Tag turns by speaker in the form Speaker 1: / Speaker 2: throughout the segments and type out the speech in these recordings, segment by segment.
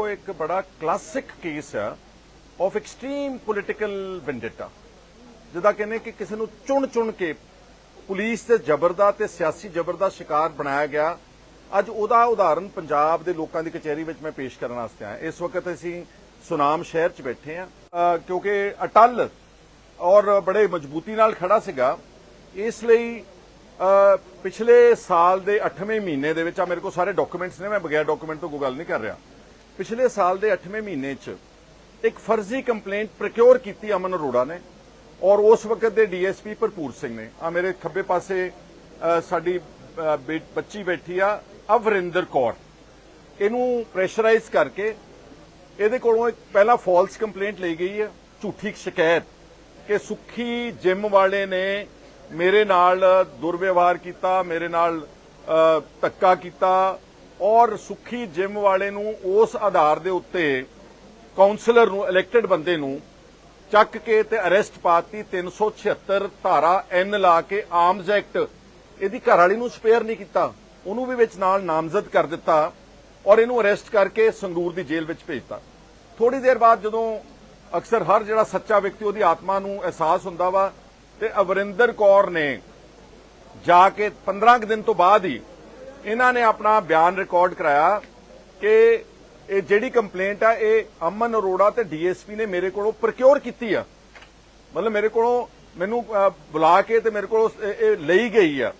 Speaker 1: ਦੇਖੋ, ਇੱਕ ਬੜਾ ਕਲਾਸਿਕ ਕੇਸ ਆ ਆਫ ਐਕਸਟ੍ਰੀਮ ਪੋਲਿਟੀਕਲ ਵੈਂਡੇਟਾ ਜਿਹਦਾ ਕਹਿੰਦੇ ਕਿ ਕਿਸੇ ਨੂੰ ਚੁਣ ਚੁਣ ਕੇ ਪੁਲਿਸ ਤੇ ਜ਼ਬਰ ਦਾ ਤੇ ਸਿਆਸੀ ਜ਼ਬਰ ਦਾ ਸ਼ਿਕਾਰ ਬਣਾਇਆ ਗਿਆ। ਅੱਜ ਉਹਦਾ ਉਦਾਹਰਨ ਪੰਜਾਬ ਦੇ ਲੋਕਾਂ ਦੀ ਕਚਹਿਰੀ ਵਿੱਚ ਮੈਂ ਪੇਸ਼ ਕਰਨ ਵਾਸਤੇ ਆਇਆ। ਇਸ ਵਕਤ ਅਸੀਂ ਸੁਨਾਮ ਸ਼ਹਿਰ 'ਚ ਬੈਠੇ ਆ ਕਿਉਂਕਿ ਅਟਲ ਔਰ ਬੜੇ ਮਜ਼ਬੂਤੀ ਨਾਲ ਖੜਾ ਸੀਗਾ। ਇਸ ਲਈ ਪਿਛਲੇ ਸਾਲ ਦੇ 8ਵੇਂ ਮਹੀਨੇ ਦੇ ਵਿੱਚ ਆ ਮੇਰੇ ਕੋਲ ਸਾਰੇ ਡਾਕੂਮੈਂਟਸ ਨੇ, ਮੈਂ ਬਗੈਰ ਡਾਕੂਮੈਂਟ ਤੋਂ ਕੋਈ ਗੱਲ ਨਹੀਂ ਕਰ ਰਿਹਾ। ਪਿਛਲੇ ਸਾਲ ਦੇ 8ਵੇਂ ਮਹੀਨੇ 'ਚ ਇੱਕ ਫਰਜ਼ੀ ਕੰਪਲੇਂਟ ਪ੍ਰਕਿਉਰ ਕੀਤੀ ਅਮਨ ਅਰੋੜਾ ਨੇ ਔਰ ਉਸ ਵਕਤ ਦੇ ਡੀਐਸਪੀ ਭਰਪੂਰ ਸਿੰਘ ਨੇ। ਆ ਮੇਰੇ ਖੱਬੇ ਪਾਸੇ ਸਾਡੀ ਬੱਚੀ ਬੈਠੀ ਆ, ਅਵਰਿੰਦਰ ਕੌਰ। ਇਹਨੂੰ ਪ੍ਰੈਸ਼ਰਾਈਜ਼ ਕਰਕੇ ਇਹਦੇ ਕੋਲੋਂ ਇੱਕ ਪਹਿਲਾ ਫਾਲਸ ਕੰਪਲੇਂਟ ਲਈ ਗਈ ਹੈ ਝੂਠੀ ਸ਼ਿਕਾਇਤ ਕਿ ਸੁੱਖੀ ਜਿਮ ਵਾਲੇ ਨੇ ਮੇਰੇ ਨਾਲ ਦੁਰਵਿਵਹਾਰ ਕੀਤਾ, ਮੇਰੇ ਨਾਲ ਧੱਕਾ ਕੀਤਾ ਔਰ ਸੁੱਖੀ ਜਿਮ ਵਾਲੇ ਨੂੰ ਉਸ ਆਧਾਰ ਦੇ ਉੱਤੇ ਕਾਉਂਸਲਰ ਨੂੰ ਇਲੈਕਟਿਡ ਬੰਦੇ ਨੂੰ ਚੱਕ ਕੇ ਤੇ ਅਰੈਸਟ ਪਾਤੀ 376 ਧਾਰਾ ਐਨ ਲਾ ਕੇ ਆਰਮਜ਼ ਐਕਟ ਇਹਦੀ ਘਰ ਵਾਲੀ ਨੂੰ ਸਪੇਅਰ ਨਹੀਂ ਕੀਤਾ। ਉਹਨੂੰ ਵੀ ਵਿੱਚ ਨਾਲ ਨਾਮਜ਼ਦ ਕਰ ਦਿੱਤਾ ਔਰ ਇਹਨੂੰ ਅਰੈਸਟ ਕਰਕੇ ਸੰਗਰੂਰ ਦੀ ਜੇਲ੍ਹ ਵਿੱਚ ਭੇਜਤਾ। ਥੋੜੀ ਦੇਰ ਬਾਅਦ ਜਦੋਂ ਅਕਸਰ ਹਰ ਜਿਹੜਾ ਸੱਚਾ ਵਿਅਕਤੀ ਉਹਦੀ ਆਤਮਾ ਨੂੰ ਅਹਿਸਾਸ ਹੁੰਦਾ ਵਾ ਤੇ ਅਵਰਿੰਦਰ ਕੌਰ ਨੇ ਜਾ ਕੇ 15 ਕੁ ਦਿਨ ਤੋਂ ਬਾਅਦ ਹੀ ਇਹਨਾਂ ਨੇ ਆਪਣਾ ਬਿਆਨ ਰਿਕਾਰਡ ਕਰਾਇਆ ਕਿ ਇਹ ਜਿਹੜੀ ਕੰਪਲੇਂਟ ਆ, ਇਹ ਅਮਨ ਅਰੋੜਾ ਤੇ ਡੀਐਸਪੀ ਨੇ ਮੇਰੇ ਕੋਲੋਂ ਪ੍ਰਕਿਉਰ ਕੀਤੀ ਆ। ਮਤਲਬ ਮੇਰੇ ਕੋਲੋਂ ਮੈਨੂੰ ਬੁਲਾ ਕੇ ਤੇ ਮੇਰੇ ਕੋਲੋਂ ਇਹ ਲਈ ਗਈ ਆ।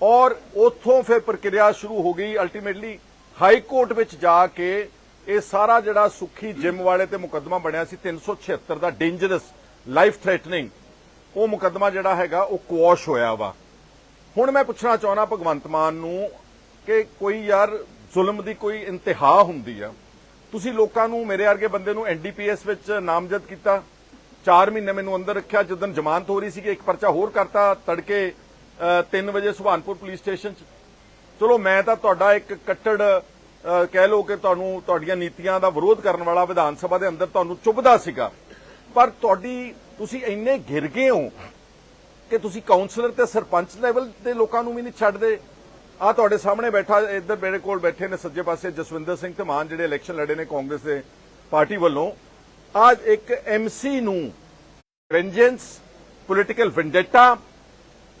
Speaker 1: ਔਰ ਉਥੋਂ ਫਿਰ ਪ੍ਰਕਿਰਿਆ ਸ਼ੁਰੂ ਹੋ ਗਈ। ਅਲਟੀਮੇਟਲੀ ਹਾਈ ਕੋਰਟ ਵਿੱਚ ਜਾ ਕੇ ਇਹ ਸਾਰਾ ਜਿਹੜਾ ਸੁੱਖੀ ਜਿਮ ਵਾਲੇ ਤੇ ਮੁਕੱਦਮਾ ਬਣਿਆ ਸੀ 376 ਦਾ ਡੇਂਜਰਸ ਲਾਈਫ ਥ੍ਰੈਟਨਿੰਗ ਉਹ ਮੁਕੱਦਮਾ ਜਿਹੜਾ ਹੈਗਾ, ਉਹ ਕੁਆਸ਼ ਹੋਇਆ ਵਾ। ਹੁਣ ਮੈਂ ਪੁੱਛਣਾ ਚਾਹੁੰਦਾ ਭਗਵੰਤ ਮਾਨ ਨੂੰ ਕਿ ਕੋਈ ਯਾਰ ਜ਼ੁਲਮ ਦੀ ਕੋਈ ਇੰਤਹਾ ਹੁੰਦੀ ਆ। ਤੁਸੀਂ ਲੋਕਾਂ ਨੂੰ ਮੇਰੇ ਵਰਗੇ ਬੰਦੇ ਨੂੰ ਐਨਡੀਪੀਐਸ ਵਿੱਚ ਨਾਮਜ਼ਦ ਕੀਤਾ। 4 ਮਹੀਨੇ ਮੈਨੂੰ ਅੰਦਰ ਰੱਖਿਆ। ਜਦੋਂ ਜ਼ਮਾਨਤ ਹੋ ਰਹੀ ਸੀ ਕਿ ਇੱਕ ਪਰਚਾ ਹੋਰ ਕਰਤਾ ਤੜਕੇ 3 ਵਜੇ ਸੁਭਾਨਪੁਰ ਪੁਲਿਸ ਸਟੇਸ਼ਨ 'ਚ। ਚਲੋ, ਮੈਂ ਤਾਂ ਤੁਹਾਡਾ ਇੱਕ ਕੱਟੜ ਕਹਿ ਲਓ ਕਿ ਤੁਹਾਨੂੰ, ਤੁਹਾਡੀਆਂ ਨੀਤੀਆਂ ਦਾ ਵਿਰੋਧ ਕਰਨ ਵਾਲਾ ਵਿਧਾਨ ਸਭਾ ਦੇ ਅੰਦਰ ਤੁਹਾਨੂੰ ਚੁੱਭਦਾ ਸੀਗਾ। ਪਰ ਤੁਹਾਡੀ, ਤੁਸੀਂ ਇੰਨੇ ਗਿਰ ਗਏ ਹੋ ਕਿ ਤੁਸੀਂ ਕਾਉਂਸਲਰ ਤੇ ਸਰਪੰਚ ਲੈਵਲ ਦੇ ਲੋਕਾਂ ਨੂੰ ਵੀ ਨਹੀਂ ਛੱਡਦੇ। ਆ ਤੁਹਾਡੇ ਸਾਹਮਣੇ ਬੈਠਾ, ਇੱਧਰ ਮੇਰੇ ਕੋਲ ਬੈਠੇ ਨੇ ਸੱਜੇ ਪਾਸੇ ਜਸਵਿੰਦਰ ਸਿੰਘ ਧਮਾਨ, ਜਿਹੜੇ ਇਲੈਕਸ਼ਨ ਲੜੇ ਨੇ ਕਾਂਗਰਸ ਦੇ ਪਾਰਟੀ ਵੱਲੋਂ। ਅੱਜ ਇੱਕ ਐਮਸੀ ਨੂੰ ਵੈਂਜੈਂਸ ਪੋਲਿਟੀਕਲ ਵੈਂਡੇਟਾ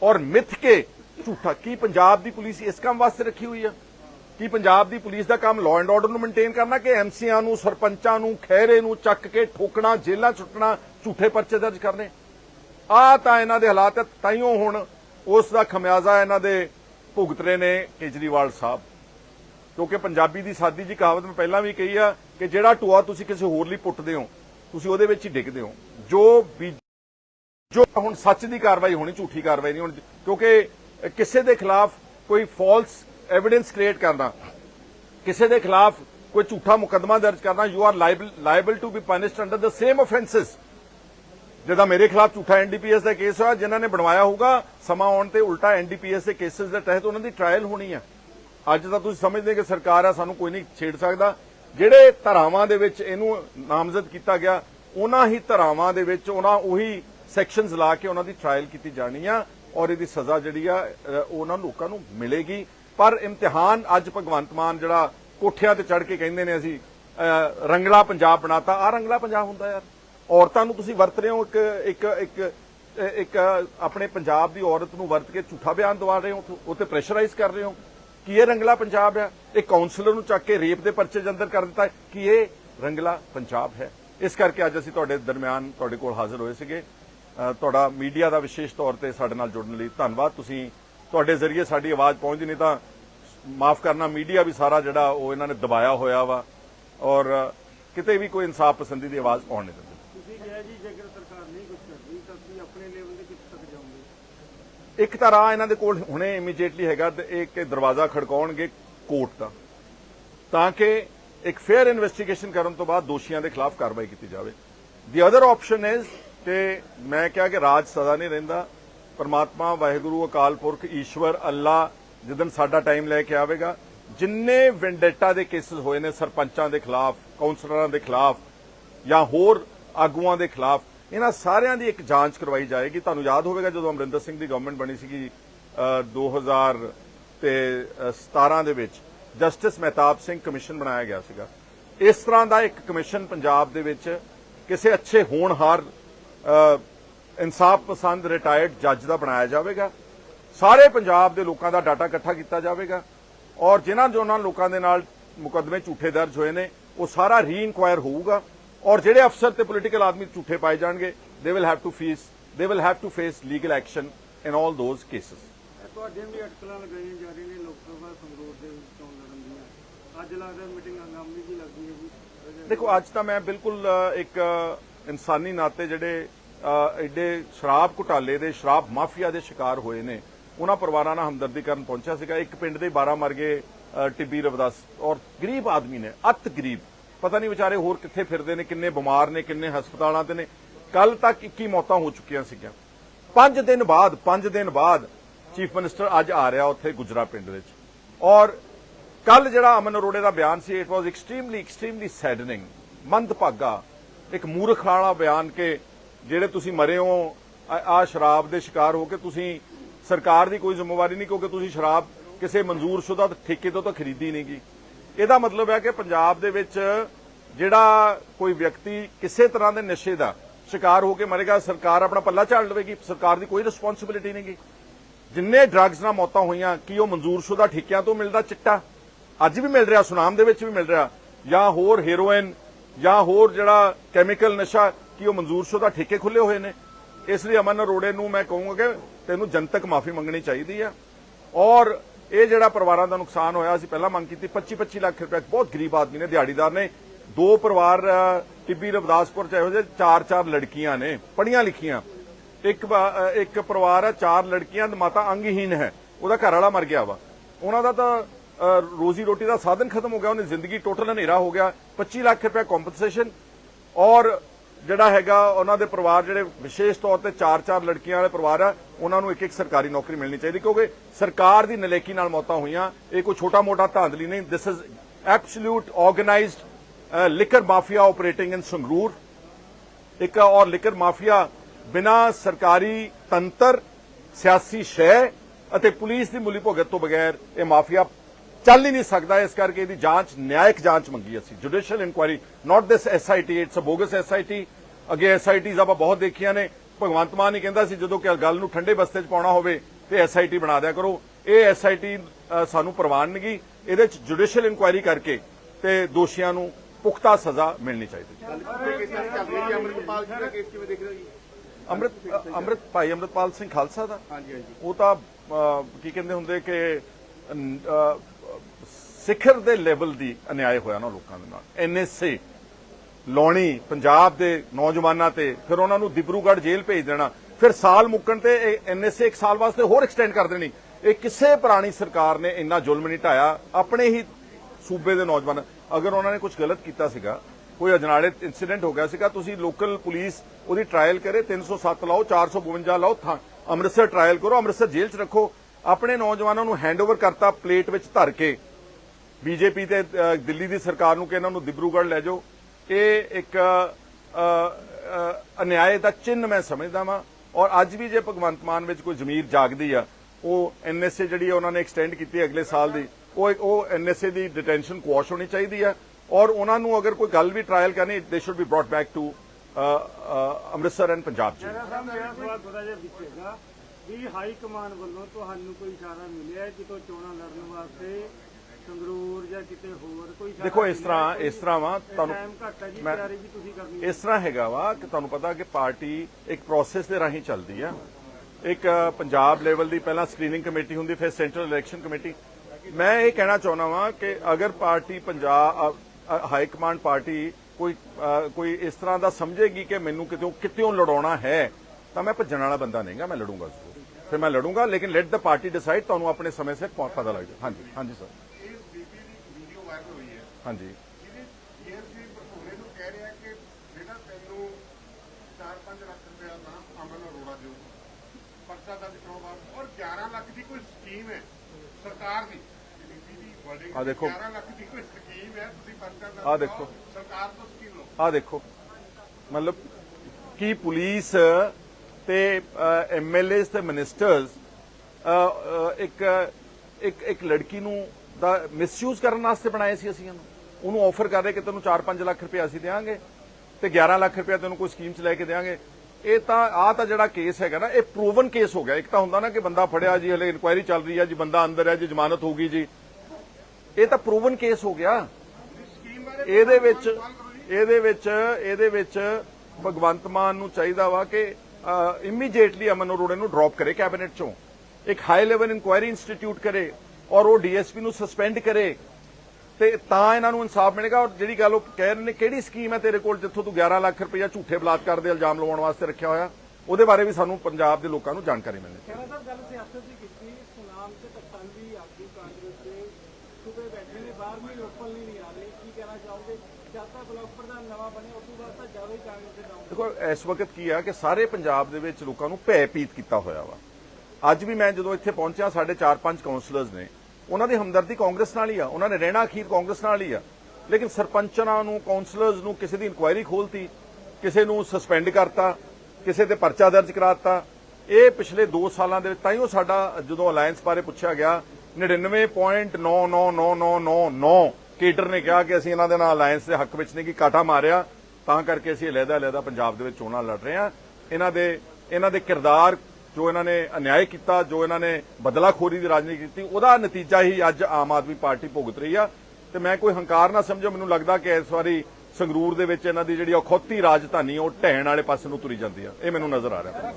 Speaker 1: ਔਰ ਮਿੱਥ ਕੇ ਝੂਠਾ। ਕੀ ਪੰਜਾਬ ਦੀ ਪੁਲਿਸ ਇਸ ਕੰਮ ਵਾਸਤੇ ਰੱਖੀ ਹੋਈ ਹੈ ਕੀ ਪੰਜਾਬ ਦੀ ਪੁਲਿਸ ਦਾ ਕੰਮ ਲਾਅ ਐਂਡ ਆਰਡਰ ਨੂੰ ਮੇਨਟੇਨ ਕਰਨਾ ਕਿ ਐਮਸੀਆਂ ਨੂੰ, ਸਰਪੰਚਾਂ ਨੂੰ, ਖਹਿਰੇ ਨੂੰ ਚੱਕ ਕੇ ਠੋਕਣਾ, ਜੇਲ੍ਹਾਂ ਛੁੱਟਣਾ ਝੂਠੇ ਪਰਚੇ ਦਰਜ ਕਰਨੇ? ਆ ਤਾਂ ਇਹਨਾਂ ਦੇ ਹਾਲਾਤ ਹੈ ਤਾਈਓ ਹੁਣ ਉਸ ਦਾ ਖਮਿਆਜ਼ਾ ਇਹਨਾਂ ਦੇ ਭੁਗਤ ਰਹੇ ਨੇ ਕੇਜਰੀਵਾਲ ਸਾਹਿਬ। ਕਿਉਂਕਿ ਪੰਜਾਬੀ ਦੀ ਸਾਦੀ ਜੀ ਕਹਾਵਤ ਮੈਂ ਪਹਿਲਾਂ ਵੀ ਕਹੀ ਆ ਕਿ ਜਿਹੜਾ ਟੂਆ ਤੁਸੀਂ ਕਿਸੇ ਹੋਰ ਲਈ ਪੁੱਟਦੇ ਹੋ, ਤੁਸੀਂ ਉਹਦੇ ਵਿੱਚ ਹੀ ਡਿੱਗਦੇ ਹੋ। ਜੋ ਜੋ ਹੁਣ ਸੱਚ ਦੀ ਕਾਰਵਾਈ ਹੋਣੀ, ਝੂਠੀ ਕਾਰਵਾਈ ਨਹੀਂ ਹੋਣੀ, ਕਿਉਂਕਿ ਕਿਸੇ ਦੇ ਖਿਲਾਫ ਕੋਈ ਫਾਲਸ ਐਵੀਡੈਂਸ ਕ੍ਰੀਏਟ ਕਰਨਾ, ਕਿਸੇ ਦੇ ਖਿਲਾਫ ਕੋਈ ਝੂਠਾ ਮੁਕੱਦਮਾ ਦਰਜ ਕਰਨਾ you are liable to be punished under the same offences ਜਿਹਦਾ ਮੇਰੇ ਖਿਲਾਫ ਝੂਠਾ ਐਨਡੀਪੀਐਸ ਦਾ ਕੇਸ ਹੋਇਆ ਜਿਨ੍ਹਾਂ ਨੇ ਬਣਵਾਇਆ ਹੋਊਗਾ ਸਮਾਂ ਆਉਣ ਤੇ ਉਲਟਾ ਐਨਡੀਪੀਐਸ ਦੇ ਕੇਸਸ ਦੇ ਤਹਿਤ ਉਹਨਾਂ ਦੀ ਟ੍ਰਾਇਲ ਹੋਣੀ ਹੈ ਅੱਜ ਤਾਂ ਤੁਸੀਂ ਸਮਝਦੇ ਕਿ ਸਰਕਾਰ ਆ ਸਾਨੂੰ ਕੋਈ ਨਹੀਂ ਛੇੜ ਸਕਦਾ। ਜਿਹੜੇ ਧਰਾਵਾਂ ਦੇ ਵਿੱਚ ਇਹਨੂੰ ਨਾਮਜ਼ਦ ਕੀਤਾ ਗਿਆ ਉਹਨਾਂ ਹੀ ਧਰਾਵਾਂ ਦੇ ਵਿੱਚ ਉਹਨਾਂ ਉਹੀ ਸੈਕਸ਼ਨਸ ਲਾ ਕੇ ਉਹਨਾਂ ਦੀ ਟ੍ਰਾਇਲ ਕੀਤੀ ਜਾਣੀ ਆ ਔਰ ਇਹਦੀ ਸਜ਼ਾ ਜਿਹੜੀ ਆ ਅ, ਉਹਨਾਂ ਲੋਕਾਂ ਨੂੰ ਮਿਲੇਗੀ। ਪਰ ਇਮਤਿਹਾਨ ਅੱਜ ਭਗਵੰਤ ਮਾਨ ਜਿਹੜਾ ਕੋਠਿਆਂ ਤੇ ਚੜ ਕੇ ਕਹਿੰਦੇ ਨੇ ਅਸੀਂ ਰੰਗਲਾ ਪੰਜਾਬ ਬਣਾਤਾ। ਆ ਰੰਗਲਾ ਪੰਜਾਬ ਹੁੰਦਾ ਯਾਰ। ਔਰਤਾਂ ਨੂੰ ਤੁਸੀਂ ਵਰਤ ਰਹੇ ਹੋ ਇੱਕ ਇੱਕ ਇੱਕ ਇੱਕ ਆਪਣੇ ਪੰਜਾਬ ਦੀ ਔਰਤ ਨੂੰ ਵਰਤ ਕੇ ਝੂਠਾ ਬਿਆਨ ਦਵਾ ਰਹੇ ਹੋ ਉੱਤੇ ਪ੍ਰੈਸ਼ਰਾਈਜ਼ ਕਰ ਰਹੇ ਹੋ? ਕੀ ਇਹ ਰੰਗਲਾ ਪੰਜਾਬ ਹੈ? ਇਹ ਕਾਉਂਸਲਰ ਨੂੰ ਚੱਕ ਕੇ ਰੇਪ ਦੇ ਪਰਚੇ ਜੰਦਰ ਕਰ ਦਿੱਤਾ ਹੈ? ਕੀ ਇਹ ਰੰਗਲਾ ਪੰਜਾਬ ਹੈ? ਇਸ ਕਰਕੇ ਅੱਜ ਅਸੀਂ ਤੁਹਾਡੇ ਦਰਮਿਆਨ ਤੁਹਾਡੇ ਕੋਲ ਹਾਜ਼ਰ ਹੋਏ ਸੀਗੇ। ਤੁਹਾਡਾ ਮੀਡੀਆ ਦਾ ਵਿਸ਼ੇਸ਼ ਤੌਰ ਤੇ ਸਾਡੇ ਨਾਲ ਜੁੜਨ ਲਈ ਧੰਨਵਾਦ। ਤੁਸੀਂ ਤੁਹਾਡੇ ਜ਼ਰੀਏ ਸਾਡੀ ਆਵਾਜ਼ ਪਹੁੰਚਦੀ, ਨਹੀਂ ਤਾਂ ਮਾਫ ਕਰਨਾ, ਮੀਡੀਆ ਵੀ ਸਾਰਾ ਜਿਹੜਾ ਉਹ ਇਹਨਾਂ ਨੇ ਦਬਾਇਆ ਹੋਇਆ ਵਾ। ਔਰ ਕਿਤੇ ਵੀ ਕੋਈ ਇਨਸਾਫ ਪਸੰਦੀ ਦੀ ਆਵਾਜ਼ ਆਉਣ ਨਹੀਂ ਦਿੰਦਾ।
Speaker 2: ਜੀ, ਜੇਕਰ ਸਰਕਾਰ ਨਹੀਂ ਕੁਝ ਕਰਦੀ, ਤਾਂ ਤੁਸੀਂ ਆਪਣੇ ਲੈਵਲ ਤੇ ਕਿੱਥੇ ਤੱਕ ਜਾਓਗੇ?
Speaker 1: ਇੱਕ ਤਾਂ ਰਾਹ ਇਹਨਾਂ ਦੇ ਕੋਲ ਹੁਣੇ ਇਮੀਡੀਏਟਲੀ ਹੈਗਾ ਤੇ ਇੱਕ ਦਰਵਾਜ਼ਾ ਖੜਕਾਉਣਗੇ ਕੋਰਟ ਦਾ। ਤਾਂ ਕਿ ਇੱਕ ਫੇਅਰ ਇਨਵੈਸਟੀਗੇਸ਼ਨ ਕਰਨ ਤੋਂ ਬਾਅਦ ਦੋਸ਼ੀਆਂ ਦੇ ਖਿਲਾਫ ਕਾਰਵਾਈ ਕੀਤੀ ਜਾਵੇ। ਦੀ ਅਦਰ ਆਪਸ਼ਨ ਇਜ਼ ਕਿ ਮੈਂ ਕਿਹਾ ਕਿ ਰਾਜ ਸਦਾ ਨਹੀਂ ਰਹਿੰਦਾ। ਪਰਮਾਤਮਾ, ਵਾਹਿਗੁਰੂ, ਅਕਾਲ ਪੁਰਖ, ਈਸ਼ਵਰ, ਅੱਲਾ ਜਿੱਦਨ ਸਾਡਾ ਟਾਈਮ ਲੈ ਕੇ ਆਵੇਗਾ। ਜਿੰਨੇ ਵਿੰਡੇਟਾ ਦੇ ਕੇਸਸ ਹੋਏ ਨੇ ਸਰਪੰਚਾਂ ਦੇ ਖਿਲਾਫ ਕਾਉਂਸਲਰਾਂ ਦੇ ਖਿਲਾਫ ਜਾਂ ਹੋਰ ਆਗੂਆਂ ਦੇ ਖਿਲਾਫ ਇਹਨਾਂ ਸਾਰਿਆਂ ਦੀ ਇੱਕ ਜਾਂਚ ਕਰਵਾਈ ਜਾਏਗੀ। ਤੁਹਾਨੂੰ ਯਾਦ ਹੋਵੇਗਾ ਜਦੋਂ ਅਮਰਿੰਦਰ ਸਿੰਘ ਦੀ ਗਵਰਨਮੈਂਟ ਬਣੀ ਸੀਗੀ ਅ, 2000 ਤੇ ਅ, 17 ਦੇ ਵਿੱਚ ਜਸਟਿਸ ਮਹਿਤਾਬ ਸਿੰਘ ਕਮਿਸ਼ਨ ਬਣਾਇਆ ਗਿਆ ਸੀਗਾ। ਇਸ ਤਰ੍ਹਾਂ ਦਾ ਇੱਕ ਕਮਿਸ਼ਨ ਪੰਜਾਬ ਦੇ ਵਿੱਚ ਕਿਸੇ ਅੱਛੇ ਹੋਣਹਾਰ ਇਨਸਾਫ ਪਸੰਦ ਰਿਟਾਇਰਡ ਜੱਜ ਦਾ ਬਣਾਇਆ ਜਾਵੇਗਾ। ਸਾਰੇ ਪੰਜਾਬ ਦੇ ਲੋਕਾਂ ਦਾ ਡਾਟਾ ਇਕੱਠਾ ਕੀਤਾ ਜਾਵੇਗਾ ਔਰ ਜਿਨ੍ਹਾਂ ਜੋ ਜੋਨਾਂ ਲੋਕਾਂ ਦੇ ਨਾਲ ਮੁਕੱਦਮੇ ਝੂਠੇ ਦਰਜ ਹੋਏ ਨੇ ਉਹ ਸਾਰਾ ਰੀ ਇਨਕੁਆਇਰ ਹੋਊਗਾ। ਔਰ ਜਿਹੜੇ ਅਫਸਰ ਤੇ ਪੋਲੀਟੀਕਲ ਆਦਮੀ ਝੂਠੇ ਪਾਏ ਜਾਣਗੇ they will have to face they will have to face legal action in all those cases
Speaker 2: ਇਹ ਤੁਹਾਡੀਆਂ ਵੀ ਅਟਕਲਾਂ ਲਗਾਈਆਂ ਜਾ ਰਹੀਆਂ ਨੇ ਲੋਕ ਸਭਾ ਸੰਗਰੂਰ ਦੇ ਵਿੱਚ ਚੋਣ ਲੜਨ ਦੀਆਂ। ਅੱਜ ਲੱਗਦਾ ਮੀਟਿੰਗ ਹੰਗਾਮੀ ਦੀ ਲੱਗਦੀ ਹੈ ਜੀ।
Speaker 1: ਦੇਖੋ ਅੱਜ ਤਾਂ ਮੈਂ ਬਿਲਕੁਲ ਇੱਕ ਇਨਸਾਨੀ ਨਾਤੇ ਜਿਹੜੇ ਐਡੇ ਸ਼ਰਾਬ ਘੁਟਾਲੇ ਦੇ ਸ਼ਰਾਬ ਮਾਫੀਆ ਦੇ ਸ਼ਿਕਾਰ ਹੋਏ ਨੇ ਉਹਨਾਂ ਪਰਿਵਾਰਾਂ ਨਾਲ ਹਮਦਰਦੀ ਕਰਨ ਪਹੁੰਚਿਆ ਸੀਗਾ। ਇੱਕ ਪਿੰਡ ਦੇ 12 ਮਰ ਗਏ ਟਿੱਬੀ ਰਵਦਾਸ ਔਰ ਗਰੀਬ ਆਦਮੀ ਨੇ ਅਤ ਗਰੀਬ। ਪਤਾ ਨਹੀਂ ਵਿਚਾਰੇ ਹੋਰ ਕਿੱਥੇ ਫਿਰਦੇ ਨੇ, ਕਿੰਨੇ ਬਿਮਾਰ ਨੇ, ਕਿੰਨੇ ਹਸਪਤਾਲਾਂ ਤੇ ਨੇ। ਕੱਲ ਤੱਕ 21 ਮੌਤਾਂ ਹੋ ਚੁੱਕੀਆਂ ਸੀਗੀਆਂ। 5 ਦਿਨ ਬਾਅਦ 5 ਦਿਨ ਬਾਅਦ ਚੀਫ ਮਿਨਿਸਟਰ ਅੱਜ ਆ ਰਿਹਾ ਉੱਥੇ ਗੁਜਰਾ ਪਿੰਡ ਵਿੱਚ। ਔਰ ਕੱਲ ਜਿਹੜਾ ਅਮਨ ਅਰੋੜੇ ਦਾ ਬਿਆਨ ਸੀ it was extremely extremely saddening ਮੰਦਭਾਗਾ, ਇੱਕ ਮੂਰਖ ਵਾਲਾ ਬਿਆਨ ਕਿ ਜਿਹੜੇ ਤੁਸੀਂ ਮਰੇ ਹੋ, ਆ ਸ਼ਰਾਬ ਦੇ ਸ਼ਿਕਾਰ ਹੋ ਕੇ ਤੁਸੀਂ ਸਰਕਾਰ ਦੀ ਕੋਈ ਜ਼ਿੰਮੇਵਾਰੀ ਨਹੀਂ, ਕਿਉਂਕਿ ਤੁਸੀਂ ਸ਼ਰਾਬ ਕਿਸੇ ਮਨਜ਼ੂਰਸ਼ੁਦਾ ਠੇਕੇ ਤੋਂ ਤਾਂ ਖਰੀਦੀ ਨਹੀਂਗੀ ਇਹਦਾ ਮਤਲਬ ਹੈ ਕਿ ਪੰਜਾਬ ਦੇ ਵਿੱਚ ਜਿਹੜਾ ਕੋਈ ਵਿਅਕਤੀ ਕਿਸੇ ਤਰ੍ਹਾਂ ਦੇ ਨਸ਼ੇ ਦਾ ਸ਼ਿਕਾਰ ਹੋ ਕੇ ਮਰੇਗਾ, ਸਰਕਾਰ ਆਪਣਾ ਪੱਲਾ ਝਾੜ ਲਵੇਗੀ, ਸਰਕਾਰ ਦੀ ਕੋਈ ਰਿਸਪੌਂਸਿਬਿਲਿਟੀ ਨਹੀਂਗੀ ਜਿੰਨੇ ਡਰੱਗਸ ਨਾਲ ਮੌਤਾਂ ਹੋਈਆਂ, ਕੀ ਉਹ ਮਨਜ਼ੂਰਸ਼ੁਦਾ ਠੇਕਿਆਂ ਤੋਂ ਮਿਲਦਾ ਚਿੱਟਾ? ਅੱਜ ਵੀ ਮਿਲ ਰਿਹਾ, ਸੁਨਾਮ ਦੇ ਵਿੱਚ ਵੀ ਮਿਲ ਰਿਹਾ। ਜਾਂ ਹੋਰ ਹੀਰੋਇਨ ਜਾਂ ਹੋਰ ਜਿਹੜਾ ਕੈਮੀਕਲ ਨਸ਼ਾ, ਕੀ ਉਹ ਮਨਜ਼ੂਰਸ਼ੁਦਾ ਠੇਕੇ ਖੁੱਲੇ ਹੋਏ ਨੇ? ਇਸ ਲਈ ਅਮਨ ਅਰੋੜੇ ਨੂੰ ਮੈਂ ਕਹੂੰਗਾ ਕਿ ਤੈਨੂੰ ਜਨਤਕ ਮਾਫੀ ਮੰਗਣੀ ਚਾਹੀਦੀ ਆ। ਔਰ ਇਹ ਜਿਹੜਾ ਪਰਿਵਾਰਾਂ ਦਾ ਨੁਕਸਾਨ ਹੋਇਆ, ਅਸੀਂ ਪਹਿਲਾਂ ਮੰਗ ਕੀਤੀ 25 25 ਲੱਖ ਰੁਪਏ, ਬਹੁਤ ਗਰੀਬ ਆਦਮੀ ਨੇ, ਦਿਹਾੜੀਦਾਰ ਨੇ। ਦੋ ਪਰਿਵਾਰ ਟਿੱਬੀ ਰਵਦਾਸਪੁਰ ਚ ਇਹੋ ਜਿਹੇ ਚਾਰ ਚਾਰ ਲੜਕੀਆਂ ਨੇ ਪੜੀਆਂ ਲਿਖੀਆਂ। ਇੱਕ ਇੱਕ ਪਰਿਵਾਰ ਹੈ, ਚਾਰ ਲੜਕੀਆਂ ਦੀ ਮਾਤਾ ਅੰਗਹੀਨ ਹੈ। ਉਹਦਾ ਘਰ ਵਾਲਾ ਮਰ ਗਿਆ ਵਾ। ਉਹਨਾਂ ਦਾ ਤਾਂ ਰੋਜ਼ੀ ਰੋਟੀ ਦਾ ਸਾਧਨ ਖਤਮ ਹੋ ਗਿਆ ਉਹਨੇ ਜ਼ਿੰਦਗੀ ਟੋਟਲ ਹਨੇਰਾ ਹੋ ਗਿਆ। 25 ਲੱਖ ਰੁਪਏ ਕੰਪਨਸੇਸ਼ਨ ਔਰ ਜਿਹੜਾ ਹੈਗਾ, ਉਹਨਾਂ ਦੇ ਪਰਿਵਾਰ ਜਿਹੜੇ ਵਿਸ਼ੇਸ਼ ਤੌਰ ਤੇ ਚਾਰ ਚਾਰ ਲੜਕੀਆਂ ਵਾਲੇ ਪਰਿਵਾਰ ਆ, ਉਹਨਾਂ ਨੂੰ ਇੱਕ ਇੱਕ ਸਰਕਾਰੀ ਨੌਕਰੀ ਮਿਲਣੀ ਚਾਹੀਦੀ ਕਿਉਂਕਿ ਸਰਕਾਰ ਦੀ ਨਲੇਕੀ ਨਾਲ ਮੌਤਾਂ ਹੋਈਆਂ। ਇਹ ਕੋਈ ਛੋਟਾ ਮੋਟਾ ਧਾਂਦਲੀ ਨਹੀਂ। This is absolute organised liquor mafia operating in Sangrur. ਇੱਕ ਔਰ ਲਿਕਰ ਮਾਫੀਆ ਬਿਨਾ ਸਰਕਾਰੀ ਤੰਤਰ, ਸਿਆਸੀ ਸ਼ੈ ਅਤੇ ਪੁਲਿਸ ਦੀ ਮੁੱਲੀ ਭੁਗਤ ਤੋਂ ਬਗੈਰ ਇਹ ਮਾਫੀਆ ਚੱਲ ਹੀ ਨਹੀਂ ਸਕਦਾ ਇਸ ਕਰਕੇ ਇਹਦੀ ਜਾਂਚ ਨਿਆਇਕ ਜਾਂਚ ਮੰਗੀ ਅਸੀਂ। Judicial inquiry not this SIT it's a bogus SIT ਅੱਗੇ ਐਸਆਈਟੀਜ਼ ਆਪਾਂ ਬਹੁਤ ਦੇਖੀਆਂ ਨੇ। ਭਗਵੰਤ ਮਾਨ ਹੀ ਕਹਿੰਦਾ ਸੀ ਜਦੋਂ ਕਿ ਗੱਲ ਨੂੰ ਠੰਡੇ ਬਸਤੇ 'ਚ ਪਾਉਣਾ ਹੋਵੇ ਤੇ ਐਸਆਈਟੀ ਬਣਾ ਦਿਆ ਕਰੋ। ਇਹ ਐਸਆਈਟੀ ਸਾਨੂੰ ਪ੍ਰਵਾਨਗੀ ਇਹਦੇ 'ਚ ਜੁਡੀਸ਼ੀਅਲ ਇਨਕੁਆਇਰੀ ਕਰਕੇ ਤੇ ਦੋਸ਼ੀਆਂ ਨੂੰ ਪੁਖਤਾ ਸਜ਼ਾ ਮਿਲਣੀ ਚਾਹੀਦੀ। ਅੰਮ੍ਰਿਤ ਅੰਮ੍ਰਿਤ ਭਾਈ ਅੰਮ੍ਰਿਤਪਾਲ ਸਿੰਘ ਖਾਲਸਾ ਦਾ?
Speaker 2: ਹਾਂਜੀ ਹਾਂਜੀ।
Speaker 1: ਉਹ ਤਾਂ ਕੀ ਕਹਿੰਦੇ ਹੁੰਦੇ ਕਿ ਸਿਖਰ ਦੇ ਲੈਵਲ ਦੀ ਅਨਿਆਏ ਹੋਇਆ ਨਾ ਲੋਕਾਂ ਦੇ ਨਾਲ। ਐਨਐਸਏ ਲਾਉਣੀ, ਪੰਜਾਬ ਦੇ ਨੌਜਵਾਨਾਂ ਤੇ, ਫਿਰ ਉਹਨਾਂ ਨੂੰ ਦਿਬਰੂਗੜ੍ਹ ਜੇਲ੍ਹ ਭੇਜ ਦੇਣਾ, ਫਿਰ ਸਾਲ ਮੁੱਕਣ ਤੇ ਐਨਐਸਏ ਇੱਕ ਸਾਲ ਵਾਸਤੇ ਹੋਰ ਐਕਸਟੈਂਡ ਕਰ ਦੇਣੀ। ਇਹ ਕਿਸੇ ਪੁਰਾਣੀ ਸਰਕਾਰ ਨੇ ਇੰਨਾ ਜ਼ੁਲਮ ਨਹੀਂ ਢਾਇਆ, ਆਪਣੇ ਹੀ ਸੂਬੇ ਦੇ ਨੌਜਵਾਨ। ਅਗਰ ਉਹਨਾਂ ਨੇ ਕੁਝ ਗਲਤ ਕੀਤਾ ਸੀਗਾ, ਕੋਈ ਅਜਨਾਲੇ ਇਨਸੀਡੈਂਟ ਹੋ ਗਿਆ ਸੀਗਾ, ਤੁਸੀਂ ਲੋਕਲ ਪੁਲਿਸ ਉਹਦੀ ਟ੍ਰਾਇਲ ਕਰੇ 307 ਲਾਓ 452 ਲਾਓ ਅੰਮ੍ਰਿਤਸਰ ਟ੍ਰਾਇਲ ਕਰੋ, ਅੰਮ੍ਰਿਤਸਰ ਜੇਲ੍ਹ 'ਚ ਰੱਖੋ। ਆਪਣੇ ਨੌਜਵਾਨਾਂ ਨੂੰ ਹੈਂਡਓਵਰ ਕਰਤਾ ਪਲੇਟ ਵਿੱਚ ਧਰ ਕੇ। ਬੀਜੇਪੀ ਤੇ ਦਿੱਲੀ ਦੀ ਸਰਕਾਰ ਨੂੰ ਕਿ ਇਹਨਾਂ ਨੂੰ ਦਿਬਰੂਗੜ੍ਹ ਲੈ ਜਾਓ। ਇਹ ਇੱਕ ਅਨਿਆਏ ਦਾ ਚਿੰਨ ਮੈਂ ਸਮਝਦਾ ਵਾਂ। ਔਰ ਅੱਜ ਵੀ ਜੇ ਭਗਵੰਤ ਮਾਨ ਵਿੱਚ ਕੋਈ ਜ਼ਮੀਰ ਜਾਗਦੀ ਆ, ਉਹ ਐਨਐਸਏ ਜਿਹੜੀ ਆ, ਉਹਨਾਂ ਨੇ ਐਕਸਟੈਂਡ ਕੀਤੀ ਅਗਲੇ ਸਾਲ ਦੀ, ਉਹ ਇੱਕ- ਉਹ ਐਨਐਸਏ ਦੀ ਡਿਟੈਂਸ਼ਨ ਕੁਆਸ਼ ਹੋਣੀ ਚਾਹੀਦੀ ਆ। ਔਰ ਉਹਨਾਂ ਨੂੰ ਅਗਰ ਕੋਈ ਗੱਲ ਵੀ ਟ੍ਰਾਇਲ ਕਰਨੀ they should be
Speaker 2: brought back to Amritsar and Punjab ji. We high ਕਮਾਨ ਵੱਲੋਂ ਤੁਹਾਨੂੰ ਕੋਈ ਇਸ਼ਾਰਾ ਮਿਲਿਆ ਕਿ ਕਿਤੋਂ ਚੋਣਾਂ ਲੜਨ ਵਾਸਤੇ ਸੰਗਰੂਰ ਜਾਂ ਕਿਤੇ ਹੋਰ ਕੋਈ
Speaker 1: ਦੇਖੋ ਇਸ ਤਰ੍ਹਾਂ? ਇਸ ਤਰ੍ਹਾਂ ਵਾ ਤੁਹਾਨੂੰ
Speaker 2: ਟਾਈਮ ਘੱਟ ਹੈ ਜੀ ਤਿਆਰੀ ਵੀ ਤੁਸੀਂ ਕਰਨੀ
Speaker 1: ਇਸ ਤਰ੍ਹਾਂ ਹੈਗਾ ਵਾ ਕਿ ਤੁਹਾਨੂੰ ਪਤਾ ਕਿ ਪਾਰਟੀ ਇੱਕ ਪ੍ਰੋਸੈਸ ਦੇ ਰਾਹੀਂ ਚੱਲਦੀ ਆ। ਇੱਕ ਪੰਜਾਬ ਲੈਵਲ ਦੀ ਪਹਿਲਾਂ ਸਕਰੀਨਿੰਗ ਕਮੇਟੀ ਹੁੰਦੀ ਫਿਰ ਸੈਂਟਰਲ ਇਲੈਕਸ਼ਨ ਕਮੇਟੀ ਮੈਂ ਇਹ ਕਹਿਣਾ ਚਾਹੁੰਦਾ ਵਾਂ ਕਿ ਅਗਰ party Punjab high command party ਕੋਈ ਕੋਈ ਇਸ ਤਰ੍ਹਾਂ ਦਾ ਸਮਝੇਗੀ ਕਿ ਮੈਨੂੰ ਕਿਤੇ ਕਿਤੇੋਂ ਲੜਾਉਣਾ ਹੈ ਤਾਂ ਮੈਂ ਭੱਜਣ ਵਾਲਾ ਬੰਦਾ ਨਹੀਂਗਾ ਮੈਂ ਲੜੂੰਗਾ ਜ਼ਰੂਰ। ਫਿਰ ਮੈਂ ਲੜੂੰਗਾ ਲੇਕਿਨ ਲੈਟ ਦ ਪਾਰਟੀ ਡਿਸਾਈਡ ਤੁਹਾਨੂੰ ਆਪਣੇ ਸਮੇਂ ਸਿਰ ਪਤਾ ਲੱਗ ਜਾਏ ਹਾਂਜੀ ਹਾਂਜੀ ਸਰ
Speaker 3: ਇਸ ਬੀਬੀ ਦੀ ਵੀਡੀਓ ਵਾਇਰਲ ਹੋਈ ਹੈ
Speaker 1: ਹਾਂਜੀ
Speaker 3: ਡੀਐਸਪੀ ਭਟੂਰੇ ਨੂੰ ਕਹਿ ਰਿਹਾ ਕਿ ਜਿਹੜਾ ਤੈਨੂੰ 4-5 ਲੱਖ ਰੁਪਇਆ ਨਾ ਅਮਨ ਅਰੋੜਾ ਦਿਓ ਪਰਚਾ ਦਰਜ ਕਰਾਉਣ ਵਾਸਤੇ ਔਰ 11 ਲੱਖ ਦੀ ਕੋਈ ਸਕੀਮ ਹੈ ਸਰਕਾਰ ਦੀ ਬੀਬੀ ਦੀ wording
Speaker 1: ਆਹ ਦੇਖੋ।
Speaker 3: 11 ਲੱਖ ਦੀ ਕੋਈ ਸਕੀਮ ਹੈ ਤੁਸੀਂ ਪਰਚਾ ਦਰਜ
Speaker 1: ਆਹ ਦੇਖੋ।
Speaker 3: ਸਰਕਾਰ ਤੋਂ ਸਕੀਮ ਲਓ
Speaker 1: ਆ ਦੇਖੋ ਮਤਲਬ ਕੀ ਪੁਲਿਸ ਤੇ ਐਮਐਲਏਸ ਤੇ ਮਿਨਿਸਟਰਸ ਇੱਕ ਇੱਕ ਇੱਕ ਲੜਕੀ ਨੂੰ ਦਾ ਮਿਸਯੂਜ਼ ਕਰਨ ਵਾਸਤੇ ਬਣਾਏ ਸੀ ਅਸੀਂ ਇਹਨੂੰ ਉਹਨੂੰ ਆਫਰ ਕਰ ਰਹੇ ਕਿ ਤੈਨੂੰ 4-5 ਲੱਖ ਰੁਪਏ ਅਸੀਂ ਦੇਵਾਂਗੇ ਤੇ 11 ਲੱਖ ਰੁਪਏ ਤੈਨੂੰ ਕੋਈ ਸਕੀਮ 'ਚ ਲੈ ਕੇ ਦੇਵਾਂਗੇ। ਇਹ ਤਾਂ ਆ ਤਾਂ ਜਿਹੜਾ ਕੇਸ ਹੈਗਾ ਨਾ, ਇਹ ਪ੍ਰੂਵਨ ਕੇਸ ਹੋ ਗਿਆ। ਇੱਕ ਤਾਂ ਹੁੰਦਾ ਨਾ ਕਿ ਬੰਦਾ ਫੜਿਆ ਜੀ, ਹਲੇ ਇਨਕੁਆਇਰੀ ਚੱਲ ਰਹੀ ਹੈ ਜੀ, ਬੰਦਾ ਅੰਦਰ ਹੈ ਜੀ, ਜ਼ਮਾਨਤ ਹੋ ਗਈ ਜੀ। ਇਹ ਤਾਂ ਪ੍ਰੂਵਨ ਕੇਸ ਹੋ ਗਿਆ। ਇਹਦੇ ਵਿੱਚ ਇਹਦੇ ਵਿੱਚ ਇਹਦੇ ਵਿੱਚ ਭਗਵੰਤ ਮਾਨ ਨੂੰ ਚਾਹੀਦਾ ਵਾ ਕਿ ਇਮੀਡੀਏਟਲੀ ਅਮਨ ਅਰੋੜੇ ਨੂੰ ਡ੍ਰੌਪ ਕਰੇ ਕੈਬਨਿਟ ਚੋਂ। ਇੱਕ ਹਾਈ ਲੈਵਲ ਇਨਕੁਆਇਰੀ ਇੰਸਟੀਚਿਊਟ ਕਰੇ ਔਰ ਉਹ ਡੀਐਸਪੀ ਨੂੰ ਸਸਪੈਂਡ ਕਰੇ। ਤੇ ਤਾਂ ਇਹਨਾਂ ਨੂੰ ਇਨਸਾਫ ਮਿਲੇਗਾ ਔਰ ਜਿਹੜੀ ਗੱਲ ਉਹ ਕਹਿ ਰਹੇ ਨੇ ਕਿਹੜੀ ਸਕੀਮ ਹੈ ਤੇਰੇ ਕੋਲ ਜਿੱਥੋਂ ਤੂੰ 11 ਲੱਖ ਰੁਪਇਆ ਝੂਠੇ ਬਲਾਤਕਾਰ ਦੇ ਇਲਜ਼ਾਮ ਲਵਾਉਣ ਵਾਸਤੇ ਰੱਖਿਆ ਹੋਇਆ? ਉਹਦੇ ਬਾਰੇ ਵੀ ਸਾਨੂੰ ਪੰਜਾਬ ਦੇ ਲੋਕਾਂ ਨੂੰ ਜਾਣਕਾਰੀ ਮਿਲਣੀ
Speaker 2: ਖਹਿਰਾ ਸਾਹਿਬ ਗੱਲ ਸਿਆਸਤ ਦੀ ਕੀਤੀ ਸੁਨਾਮ ਤੇ ਟਕਸਾਲੀ ਆਗੂ ਕਾਂਗਰਸ ਦੇ ਸੂਬੇ ਬੈਠੇ ਨੇ ਬਾਹਰ ਵੀ ਲੋਕਲ ਨਹੀਂ ਨਹੀਂ ਆ ਰਹੇ ਕੀ ਕਹਿਣਾ ਚਾਹੋਗੇ? ਜਦ ਤੱਕ ਬਲਾਕ ਪ੍ਰਧਾਨ ਨਵਾਂ ਬਣੇ ਉਸ ਤੋਂ ਬਾਅਦ ਤਾਂ ਹੀ ਕਾਂਗਰਸ ਦੇ ਨਾਮ
Speaker 1: ਦੇਖੋ ਇਸ ਵਕਤ ਕੀ ਆ ਕਿ ਸਾਰੇ ਪੰਜਾਬ ਦੇ ਵਿੱਚ ਲੋਕਾਂ ਨੂੰ ਭੈਪੀਤ ਕੀਤਾ ਹੋਇਆ ਵਾ। ਅੱਜ ਵੀ ਮੈਂ ਜਦੋਂ ਇੱਥੇ ਪਹੁੰਚਿਆ ਸਾਡੇ 4-5 ਕਾਉਂਸਲਰਸ ਨੇ ਉਹਨਾਂ ਦੀ ਹਮਦਰਦੀ ਕਾਂਗਰਸ ਨਾਲ ਹੀ ਆ, ਉਹਨਾਂ ਨੇ ਰਹਿਣਾ ਅਖੀਰ ਕਾਂਗਰਸ ਨਾਲ ਹੀ ਆ। ਲੇਕਿਨ ਸਰਪੰਚਾਂ ਨੂੰ ਕਾਉਂਸਲਰਸ ਨੂੰ ਕਿਸੇ ਦੀ ਇਨਕੁਆਇਰੀ ਖੋਲਤੀ, ਕਿਸੇ ਨੂੰ ਸਸਪੈਂਡ ਕਰਤਾ, ਕਿਸੇ ਤੇ ਪਰਚਾ ਦਰਜ ਕਰਾਤਾ। ਇਹ ਪਿਛਲੇ 2 ਸਾਲਾਂ ਦੇ ਵਿੱਚ ਤਾਈਓ ਸਾਡਾ ਜਦੋਂ ਅਲਾਈਅੰਸ ਬਾਰੇ ਪੁੱਛਿਆ ਗਿਆ 99.999999 ਕੇਡਰ ਨੇ ਕਿਹਾ ਕਿ ਅਸੀਂ ਇਹਨਾਂ ਦੇ ਨਾਲ ਅਲਾਈਅੰਸ ਦੇ ਹੱਕ ਵਿੱਚ ਨਹੀਂ ਕਿ ਕਾਟਾ ਮਾਰਿਆ, ਤਾਂ ਕਰਕੇ ਅਸੀਂ ਅਲੱਗਾ ਅਲੱਗਾ ਪੰਜਾਬ ਦੇ ਵਿੱਚ ਚੋਣਾਂ ਲੜ ਰਹੇ ਹਾਂ। ਇਹਨਾਂ ਦੇ ਇਹਨਾਂ ਦੇ ਕਿਰਦਾਰ ਜੋ ਇਹਨਾਂ ਨੇ ਅਨਿਆਏ ਕੀਤਾ ਜੋ ਇਹਨਾਂ ਨੇ ਬਦਲਾਖੋਰੀ ਦੀ ਰਾਜਨੀਤੀ ਕੀਤੀ ਉਹਦਾ ਨਤੀਜਾ ਹੀ ਅੱਜ ਆਮ ਆਦਮੀ ਪਾਰਟੀ ਭੁਗਤ ਰਹੀ ਆ। ਤੇ ਮੈਂ ਕੋਈ ਹੰਕਾਰ ਨਾ ਸਮਝੋ ਮੈਨੂੰ ਲੱਗਦਾ ਕਿ ਇਸ ਵਾਰੀ ਸੰਗਰੂਰ ਦੇ ਵਿੱਚ ਇਹਨਾਂ ਦੀ ਜਿਹੜੀ ਅਖੌਤੀ ਰਾਜਧਾਨੀ ਉਹ ਢਹਿਣ ਵਾਲੇ ਪਾਸੇ ਨੂੰ ਤੁਰੀ ਜਾਂਦੀ ਆ। ਇਹ ਮੈਨੂੰ ਨਜ਼ਰ ਆ ਰਿਹਾ।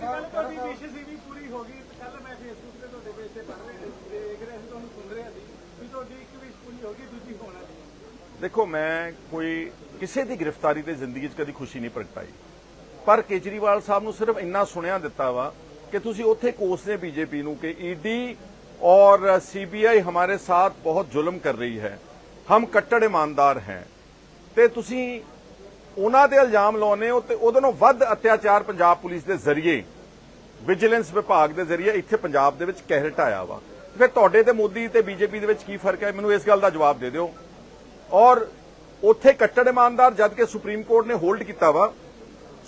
Speaker 2: ਦੇਖੋ
Speaker 1: ਮੈਂ ਕੋਈ ਕਿਸੇ ਦੀ ਗ੍ਰਿਫਤਾਰੀ ਤੇ ਜ਼ਿੰਦਗੀ 'ਚ ਕਦੀ ਖੁਸ਼ੀ ਨਹੀਂ ਪ੍ਰਗਟਾਈ। ਪਰ ਕੇਜਰੀਵਾਲ ਸਾਹਿਬ ਨੂੰ ਸਿਰਫ ਇੰਨਾ ਸੁਣਿਆ ਦਿੱਤਾ ਵਾ ਕਿ ਤੁਸੀਂ ਉੱਥੇ ਕੋਸਦੇ ਬੀਜੇਪੀ ਨੂੰ ਕਿ ਈਡੀ और सीबीआई हमारे साथ बहुत जुल्म कर रही है हम ਕੱਟੜ ਇਮਾਨਦਾਰ हैं ਤੇ ਤੁਸੀਂ ਉਹਨਾਂ ਦੇ ਇਲਜ਼ਾਮ ਲਾਉਨੇ ਹੋ ਤੇ ਉਹਦੇ ਨਾਲੋਂ ਵੱਧ ਅਤਿਆਚਾਰ ਪੰਜਾਬ ਪੁਲਿਸ ਦੇ ਜ਼ਰੀਏ ਵਿਜੀਲੈਂਸ ਵਿਭਾਗ ਦੇ ਜ਼ਰੀਏ ਇੱਥੇ ਪੰਜਾਬ ਦੇ ਵਿੱਚ ਕਹਿਰ ਢਾਇਆ ਵਾ ਫਿਰ ਤੁਹਾਡੇ ਤੇ ਮੋਦੀ ਤੇ ਬੀਜੇਪੀ ਦੇ ਵਿੱਚ ਕੀ ਫਰਕ ਹੈ ਮੈਨੂੰ ਇਸ ਗੱਲ ਦਾ ਜਵਾਬ ਦੇ ਦਿਓ ਔਰ ਉੱਥੇ ਕੱਟੜ ਇਮਾਨਦਾਰ ਜਦ ਕਿ ਸੁਪਰੀਮ ਕੋਰਟ ਨੇ ਹੋਲਡ ਕੀਤਾ ਵਾ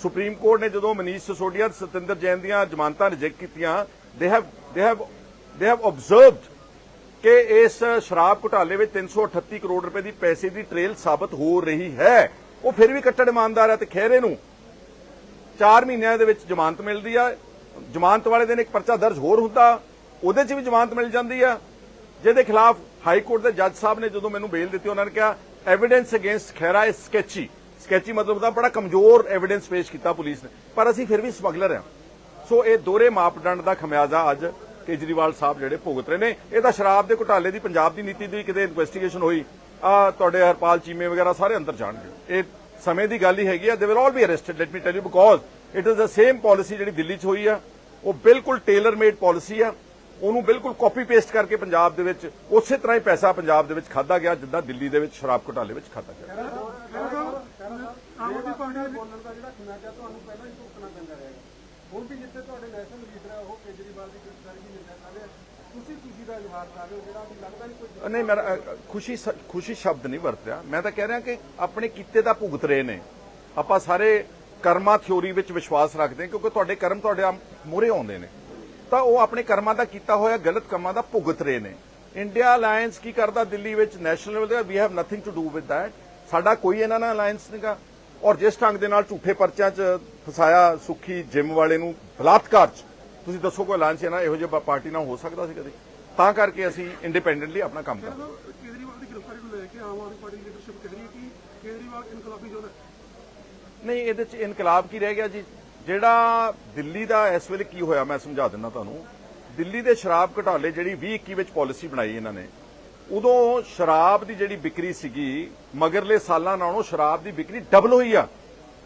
Speaker 1: ਸੁਪਰੀਮ ਕੋਰਟ ਨੇ ਜਦੋਂ ਮਨੀਸ਼ ਸਿਸੋਡੀਆ ਤੇ ਸਤਿੰਦਰ ਜੈਨ ਦੀਆਂ ਜ਼ਮਾਨਤਾਂ ਰਿਜੈਕਟ ਕੀਤੀਆਂ they have they have they have ਆਬਜ਼ਰਵਡ ਕਿ ਇਸ ਸ਼ਰਾਬ ਘੁਟਾਲੇ ਵਿੱਚ 338 ਕਰੋੜ ਰੁਪਏ ਦੀ ਪੈਸੇ ਦੀ ਟ੍ਰੇਲ ਸਾਬਤ ਹੋ ਰਹੀ ਹੈ। ਉਹ ਫਿਰ ਵੀ ਕੱਟੜ ਇਮਾਨਦਾਰ ਹੈ ਤੇ ਖਹਿਰੇ ਨੂੰ 4 ਮਹੀਨਿਆਂ ਦੇ ਵਿੱਚ ਜ਼ਮਾਨਤ ਮਿਲਦੀ ਆ। ਜ਼ਮਾਨਤ ਵਾਲੇ ਦਿਨ ਇੱਕ ਪਰਚਾ ਦਰਜ ਹੋਰ ਹੁੰਦਾ, ਉਹਦੇ 'ਚ ਵੀ ਜ਼ਮਾਨਤ ਮਿਲ ਜਾਂਦੀ ਆ। ਜਿਹਦੇ ਖਿਲਾਫ ਹਾਈ ਕੋਰਟ ਦੇ ਜੱਜ ਸਾਹਿਬ ਨੇ ਜਦੋਂ ਮੈਨੂੰ ਬੇਲ ਦਿੱਤੀ, ਉਹਨਾਂ ਨੇ ਕਿਹਾ ਐਵੀਡੈਂਸ ਅਗੇਂਸਟ ਖਹਿਰਾ ਇਸ ਸਕੈਚੀ ਸਕੈਚੀ ਮਤਲਬ ਦਾ ਬੜਾ ਕਮਜ਼ੋਰ ਐਵੀਡੈਂਸ ਪੇਸ਼ ਕੀਤਾ ਪੁਲਿਸ ਨੇ। ਪਰ ਅਸੀਂ ਫਿਰ ਵੀ ਸਮਗਲਰ ਹਾਂ। ਸੋ ਇਹ ਦੋਰੇ ਮਾਪਦੰਡ ਦਾ ਖਮਿਆਜ਼ਾ ਅੱਜ ਕੇਜਰੀਵਾਲ ਸਾਹਿਬ ਜਿਹੜੇ ਭੁਗਤ ਰਹੇ ਨੇ। ਇਹ ਤਾਂ ਸ਼ਰਾਬ ਦੇ ਘੁਟਾਲੇ ਦੀ ਪੰਜਾਬ ਦੀ ਨੀਤੀ ਦੀ ਕਿਤੇ ਇਨਵੈਸਟੀਗੇਸ਼ਨ ਹੋਈ। ਆ ਤੁਹਾਡੇ ਹਰਪਾਲ ਚੀਮੇ ਵਗੈਰਾ ਸਾਰੇ ਅੰਦਰ ਜਾਣਗੇ। ਇਹ ਸਮੇਂ ਦੀ ਗੱਲ ਹੀ ਹੈਗੀ ਆ। They will all be arrested let me tell you because it is the same policy ਜਿਹੜੀ ਦਿੱਲੀ 'ਚ ਹੋਈ ਆ। ਉਹ ਬਿਲਕੁਲ ਟੇਲਰ ਮੇਡ ਪਾਲਿਸੀ ਆ। ਉਹਨੂੰ ਬਿਲਕੁਲ ਕਾਪੀ ਪੇਸਟ ਕਰਕੇ ਪੰਜਾਬ ਦੇ ਵਿੱਚ, ਉਸੇ ਤਰ੍ਹਾਂ ਹੀ ਪੈਸਾ ਪੰਜਾਬ ਦੇ ਵਿੱਚ ਖਾਦਾ ਗਿਆ, ਜਿੱਦਾਂ ਦਿੱਲੀ ਦੇ ਵਿੱਚ ਸ਼ਰਾਬ ਘੁਟਾਲੇ ਵਿੱਚ ਖਾਦਾ ਗਿਆ।
Speaker 4: ਆਮ ਆਦਮੀ ਪਾਰਟੀ ਦੇ ਬੋਲਣ ਦਾ ਜਿਹੜਾ ਖਿਮਾਚਾ ਤੁਹਾਨੂੰ ਪਹਿਲਾਂ ਹੀ ਭੁਗਤਣਾ ਪੈਂਦਾ ਰਹੇਗਾ ਹੁਣ ਵੀ ਜਿੱਥੇ ਤੁਹਾਡੇ ਨੈਸ਼ਨਲ ਲੀਡਰ ਹੈ ਉਹ ਕੇਜਰੀਵਾਲ ਦੀ ਗ੍ਰਿਫਤਾਰੀ ਦੀ ਨਿੰਦਾ ਕਰ ਰਹੇ ਆ। ਤੁਸੀਂ ਖੁਸ਼ੀ ਦਾ ਇਜ਼ਹਾਰ ਕਰ ਰਹੇ ਹੋ ਜਿਹੜਾ ਵੀ ਲੱਗਦਾ ਨਹੀਂ ਕੋਈ
Speaker 1: ਨਹੀਂ ਮੇਰਾ ਅ, ਖੁਸ਼ੀ ਖੁਸ਼ੀ ਸ਼ਬਦ ਨਹੀਂ ਵਰਤਿਆ। ਮੈਂ ਤਾਂ ਕਹਿ ਰਿਹਾ ਕਿ ਆਪਣੇ ਕੀਤੇ ਦਾ ਭੁਗਤ ਰਹੇ ਨੇ। ਆਪਾਂ ਸਾਰੇ ਕਰਮਾ ਥਿਉਰੀ ਵਿੱਚ ਵਿਸ਼ਵਾਸ ਰੱਖਦੇ ਹਾਂ ਕਿਉਂਕਿ ਤੁਹਾਡੇ ਕਰਮ ਤੁਹਾਡੇ ਮੂਹਰੇ ਆਉਂਦੇ ਨੇ। ਤਾਂ ਉਹ ਆਪਣੇ ਕਰਮਾਂ ਦਾ ਕੀਤਾ ਹੋਇਆ ਗਲਤ ਕੰਮਾਂ ਦਾ ਭੁਗਤ ਰਹੇ ਨੇ। ਇੰਡੀਆ ਅਲਾਈਅੰਸ ਕੀ ਕਰਦਾ ਦਿੱਲੀ ਵਿੱਚ? ਨੈਸ਼ਨਲ ਲੈਵਲ ਤੇ we have nothing to do with that ਸਾਡਾ ਕੋਈ ਇਹਨਾਂ ਨਾਲ ਅਲਾਈਅੰਸ ਨਹੀਂਗਾ ਔਰ ਜਿਸ ਢੰਗ ਦੇ ਨਾਲ ਝੂਠੇ ਪਰਚਿਆਂ 'ਚ ਫਸਾਇਆ ਸੁਖੀ ਜਿਮ ਵਾਲੇ ਨੂੰ ਬਲਾਤਕਾਰ 'ਚ ਤੁਸੀਂ ਦੱਸੋ ਕੋਈ ਅਲਾਈਅੰਸ ਇਹਨਾਂ ਇਹੋ ਜਿਹੇ ਪਾਰਟੀ ਨਾਲ ਹੋ ਸਕਦਾ ਸੀ ਕਦੇ? ਤਾਂ ਕਰਕੇ ਅਸੀਂ ਇੰਡੀਪੈਂਡੈਂਟਲੀ ਆਪਣਾ ਕੰਮ ਕਰਦੇ।
Speaker 4: ਕੇਜਰੀਵਾਲ ਦੀ ਗ੍ਰਿਫਤਾਰੀ ਨੂੰ ਲੈ ਕੇ ਆਮ ਆਦਮੀ ਪਾਰਟੀ ਦੀ ਲੀਡਰਸ਼ਿਪ ਕਹਿ ਰਹੀ ਹੈ ਕਿ ਕੇਜਰੀਵਾਲ ਇਨਕਲਾਬੀ ਜੋ ਹੈ।
Speaker 1: ਨਹੀਂ ਇਹਦੇ ਚ ਇਨਕਲਾਬ ਕੀ ਰਹਿ ਗਿਆ ਜੀ? ਜਿਹੜਾ ਦਿੱਲੀ ਦਾ ਇਸ ਵੇਲੇ ਕੀ ਹੋਇਆ ਮੈਂ ਸਮਝਾ ਦਿੰਦਾ ਤੁਹਾਨੂੰ। ਦਿੱਲੀ ਦੇ ਸ਼ਰਾਬ ਘਟਾਲੇ ਜਿਹੜੀ 2021 ਵਿੱਚ ਪਾਲਿਸੀ ਬਣਾਈ ਇਹਨਾਂ ਨੇ ਉਦੋਂ ਸ਼ਰਾਬ ਦੀ ਜਿਹੜੀ ਵਿਕਰੀ ਸੀਗੀ, ਮਗਰਲੇ ਸਾਲਾਂ ਨਾਲੋਂ ਸ਼ਰਾਬ ਦੀ ਵਿਕਰੀ ਡਬਲ ਹੋਈ ਆ।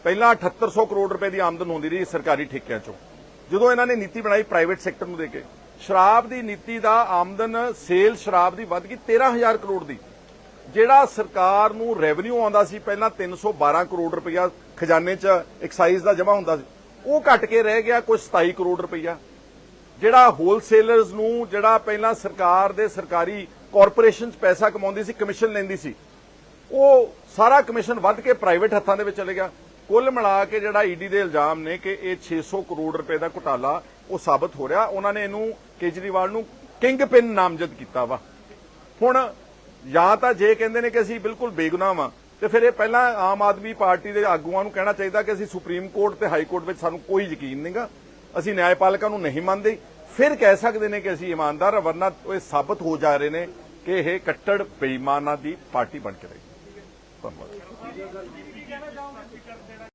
Speaker 1: ਪਹਿਲਾਂ 7800 ਕਰੋੜ ਰੁਪਏ ਦੀ ਆਮਦਨ ਹੁੰਦੀ ਰਹੀ ਸਰਕਾਰੀ ਠੇਕਿਆਂ ਚੋਂ। ਜਦੋਂ ਇਹਨਾਂ ਨੇ ਨੀਤੀ ਬਣਾਈ ਪ੍ਰਾਈਵੇਟ ਸੈਕਟਰ ਨੂੰ ਦੇ ਕੇ, ਸ਼ਰਾਬ ਦੀ ਨੀਤੀ ਦਾ ਆਮਦਨ ਸੇਲ ਸ਼ਰਾਬ ਦੀ ਵੱਧ ਗਈ 13000 ਕਰੋੜ ਦੀ। ਜਿਹੜਾ ਸਰਕਾਰ ਨੂੰ ਰੈਵਨਿਊ ਆਉਂਦਾ ਸੀ, ਪਹਿਲਾਂ 312 ਕਰੋੜ ਰੁਪਇਆ ਖਜ਼ਾਨੇ 'ਚ ਐਕਸਾਈਜ਼ ਦਾ ਜਮ੍ਹਾਂ ਹੁੰਦਾ ਸੀ, ਉਹ ਘਟ ਕੇ ਰਹਿ ਗਿਆ ਕੋਈ 27 ਕਰੋੜ ਰੁਪਇਆ। ਜਿਹੜਾ ਹੋਲਸੇਲਰਸ ਨੂੰ, ਜਿਹੜਾ ਪਹਿਲਾਂ ਸਰਕਾਰ ਦੇ ਸਰਕਾਰੀ ਕਾਰਪੋਰੇਸ਼ਨ ਚ ਪੈਸਾ ਕਮਾਉਂਦੀ ਸੀ ਕਮਿਸ਼ਨ ਲੈਂਦੀ ਸੀ। ਉਹ ਸਾਰਾ ਕਮਿਸ਼ਨ ਵੱਧ ਕੇ ਪ੍ਰਾਈਵੇਟ ਹੱਥਾਂ ਦੇ ਵਿੱਚ ਚਲੇ ਗਿਆ। ਕੁੱਲ ਮਿਲਾ ਕੇ ਜਿਹੜਾ ਈਡੀ ਦੇ ਇਲਜ਼ਾਮ ਨੇ ਕਿ ਇਹ 600 ਕਰੋੜ ਰੁਪਏ ਦਾ ਘੁਟਾਲਾ ਉਹ ਸਾਬਤ ਹੋ ਰਿਹਾ, ਉਹਨਾਂ ਨੇ ਇਹਨੂੰ ਕੇਜਰੀਵਾਲ ਨੂੰ ਕਿੰਗ ਪਿੰਨ ਨਾਮਜ਼ਦ ਕੀਤਾ ਵਾ। ਹੁਣ ਜਾਂ ਤਾਂ ਜੇ ਕਹਿੰਦੇ ਨੇ ਕਿ ਅਸੀਂ ਬਿਲਕੁਲ ਬੇਗੁਨਾਹ ਵਾਂ, ਤੇ ਫਿਰ ਇਹ ਪਹਿਲਾਂ ਆਮ ਆਦਮੀ ਪਾਰਟੀ ਦੇ ਆਗੂਆਂ ਨੂੰ ਕਹਿਣਾ ਚਾਹੀਦਾ ਕਿ ਅਸੀਂ ਸੁਪਰੀਮ ਕੋਰਟ ਤੇ ਹਾਈ ਕੋਰਟ ਵਿੱਚ ਸਾਨੂੰ ਕੋਈ ਯਕੀਨ ਨਹੀਂਗਾ ਅਸੀਂ ਨਿਆਂਪਾਲਿਕਾ ਨੂੰ ਨਹੀਂ ਮੰਨਦੇ। ਫਿਰ ਕਹਿ ਸਕਦੇ ਨੇ ਕਿ ਅਸੀਂ ਇਮਾਨਦਾਰ ਵਰਨਾ ਇਹ ਸਾਬਤ ਹੋ ਜਾ ਰਹੇ ਨੇ। ਕਿ ਇਹ ਕੱਟੜ ਬੇਈਮਾਨਾਂ ਦੀ ਪਾਰਟੀ ਬਣ ਕੇ ਰਹੇਗੀ ਧੰਨਵਾਦ।